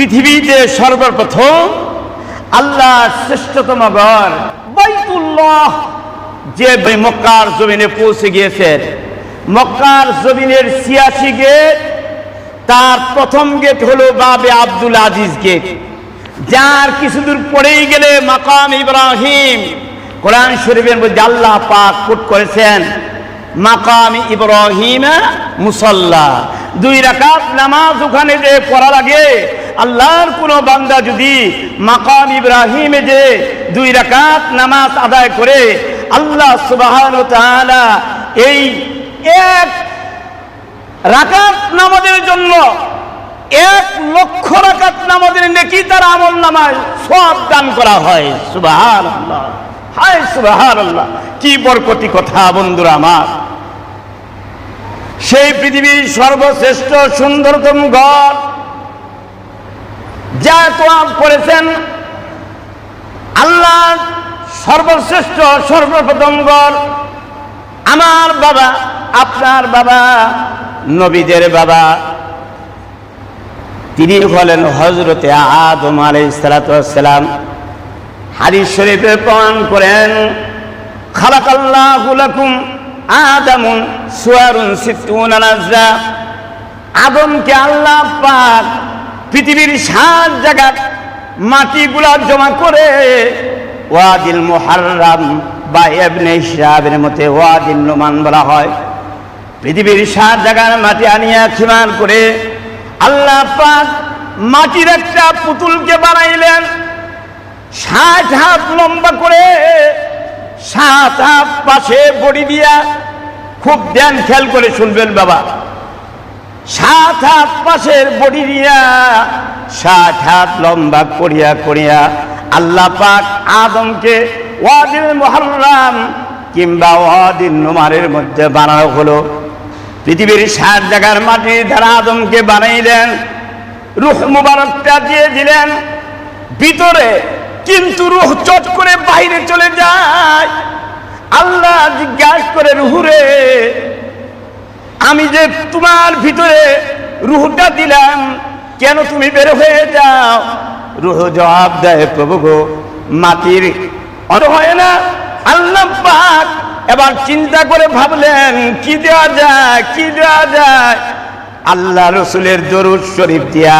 পৃথিবীতে সর্বপ্রথম আল্লাহ শ্রেষ্ঠতম ঘর বাইতুল্লাহ, যে মক্কার জমিনে পৌঁছে গিয়েছেন মক্কার জমিনের ছিয়াশি গেট, তার প্রথম গেট হলো বাবে আব্দুল আজিজ গেট। যার কিছু দূর পরেই গেলে মাকাম ইব্রাহিম। কোরআন শরীফের মধ্যে আল্লাহ পাক কোট করেছেন, মাকাম ইব্রাহিম মুসল্লা। দুই রাকাত নামাজ ওখানে যে পড়া লাগে আল্লাহর কোনো বান্দা যদি মাকাম ইব্রাহিমে যে দুই রাকাত নামাজ আদায় করে, আল্লাহ সুবাহান এই এক রাকাত নামাজের জন্য এক লক্ষ রাকাত নামাজের নেকি তার আমল নামায় সব দান করা হয়। সুবাহান আল্লাহ হায় সুবাহান আল্লাহ কি বরকতি কথা বন্ধুরা আমার। সেই পৃথিবীর সর্বশ্রেষ্ঠ সুন্দরতম ঘর যা তোয়াব করেছেন, আল্লাহ সর্বশ্রেষ্ঠ সর্বপ্রথম আমার বাবা, আপনার বাবা, নবীদের বাবা। তিনি হলেন হজরতে আদম আলাই সালাতাম হাদিস শরীফে প্রমাণ করেন, খালাকাল্লাহু লাকুম আদামুন সুয়ারুন আলাজা আদমকে আল্লাহ পাক পৃথিবীর সাত জায়গা মাটিগুলা জমা করে ওয়াদিল মুহাররাম বা এবনে হিসাবের মতে ওয়াদিল নোমান বলা হয়। পৃথিবীর সাত জায়গার মাটি আনিয়া খিমান করে আল্লাহ পাক মাটির একটা পুতুলকে বানাইলেন। ষাট হাত লম্বা করে সাত হাত পাশে বড়ি দিয়া খুব ধ্যান খেয়াল করে শুনবেন বাবা। সাত হাত পাশের বডি দিয়া, ষাট হাত লম্বা করিয়া করিয়া আল্লাহ পাক আদমকে ওয়াদিন মহরম কিংবা ওয়াদিন নোমারের মধ্যে বানানো হলো। পৃথিবীর ষাট জায়গার মাটি দ্বারা আদমকে বানাইলেন রুহ মুবারকটা দিয়ে দিলেন, ভিতরে কিন্তু রুহ চট করে বাইরে চলে যায়। আল্লাহ জিজ্ঞাসা করে, রুহুরে আমি যে তোমার ভিতরে রুহটা দিলাম, কেন তুমি বের হয়ে যাও? রুহ জবাব দেয়, প্রভু গো, মাটির অন হয় না? আল্লাহ পাক এবার চিন্তা করে ভাবলেন, কি দেওয়া যায়? কি দেওয়া যায়? আল্লাহ রসুলের দরুদ শরীফ দিয়া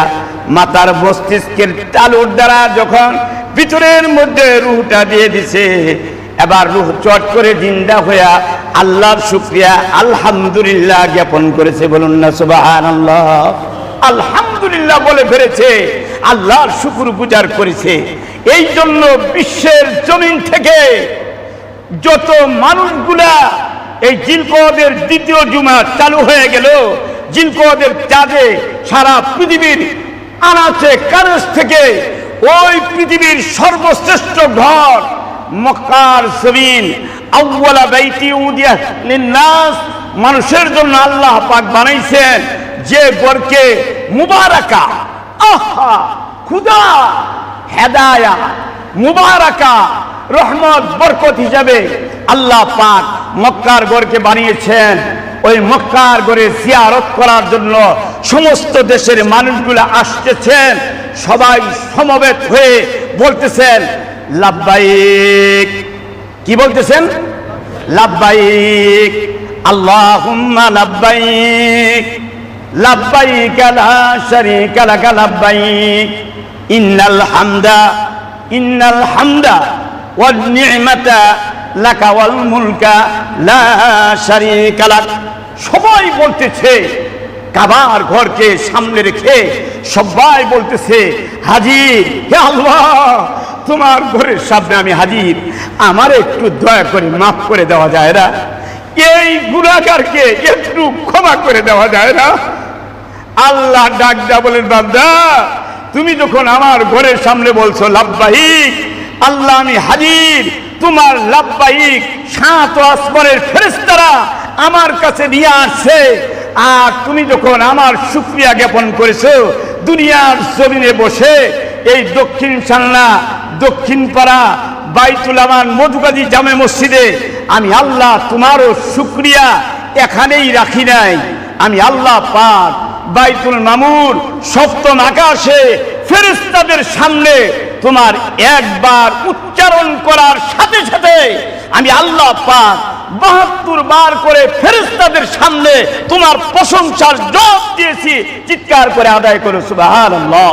মাতার মস্তিষ্কের তালুর দ্বারা যখন ভিতরের মধ্যে রুহটা দিয়ে দিছে এবার রুহ চট করে জিন্দা হইয়া আল্লাহর শুক্রিয়া আলহামদুলিল্লাহ জ্ঞাপন করেছে বলুন না সুবাহান আল্লাহ আলহামদুলিল্লাহ বলে ফেলেছে, আল্লাহর শুকুর গুজার করেছে। এই জন্য বিশ্বের জমিন থেকে যত মানুষগুলা এই জিলকদের দ্বিতীয় জুমা চালু হয়ে গেল জিলকদের চাঁদে সারা পৃথিবীর আনাচে কারস থেকে ওই পৃথিবীর সর্বশ্রেষ্ঠ ঘর মক্কার জমিন। আউ্বালা বাইতি উদিয়া লিন্নাস। মানুষের জন্য আল্লাহ পাক বানাইছেন যে গরকে মুবারাকা। আহা, খুদা, হেদায়া, মুবারাকা, রহমত, বরকত হিসাবে আল্লাহ পাক মক্কার গড়কে বানিয়েছেন। ওই মক্কার গড়ে জিয়ারত করার জন্য সমস্ত দেশের মানুষগুলো আসতেছেন। সবাই সমবেত হয়ে বলতেছেন লাভবাইক কি বলতেছেন? লাভবাইক আল্লাহুম্মা লাভবাইক লাভবাইক লা শারীকা লাক লাভবাইক ইন্নাল হামদা ইন্নাল হামদা ওয়াল নি'মাতা লাকা ওয়াল মুলকা লা শারীকা লাক। সবাই বলতেছে, কাবার ঘরকে সামনে রেখে সবাই বলতেছে, হাজির, হে আল্লাহ তোমার ঘরের সামনে আমি হাজির। আমার একটু দয়া করে মাফ করে দেওয়া যায় না। এই গুণাগারকে একটু ক্ষমা করে দেওয়া যায় না। আল্লাহ ডাকদা বলেন, বান্দা, তুমি যখন আমার ঘরের সামনে বলছো লাভবাহিক, আল্লাহ আমি হাজির। তোমার লাভবাহিক সাত আসমানের ফেরেস্তারা আমার কাছে নিয়ে আসছে। আর তুমি যখন আমার শুক্রিয়া জ্ঞাপন করেছ, দুনিয়ার জমিনে বসে এই দক্ষিণ সান্না, দক্ষিণ পাড়া বাইতুল আমান মধুকাদি জামে মসজিদে আমি আল্লাহ তোমারও শুক্রিয়া এখানেই রাখি নাই। আমি আল্লাহ পাক বাইতুল মামুর সপ্তম আকাশে ফেরেশতাদের সামনে তোমার একবার উচ্চারণ করার সাথে সাথে আমি আল্লাহ পাক বাহাত্তর বার করে ফেরেশতাদের সামনে তোমার প্রশংসার জবাব দিয়েছি। চিৎকার করে আদায় করো, সুবহানাল্লাহ।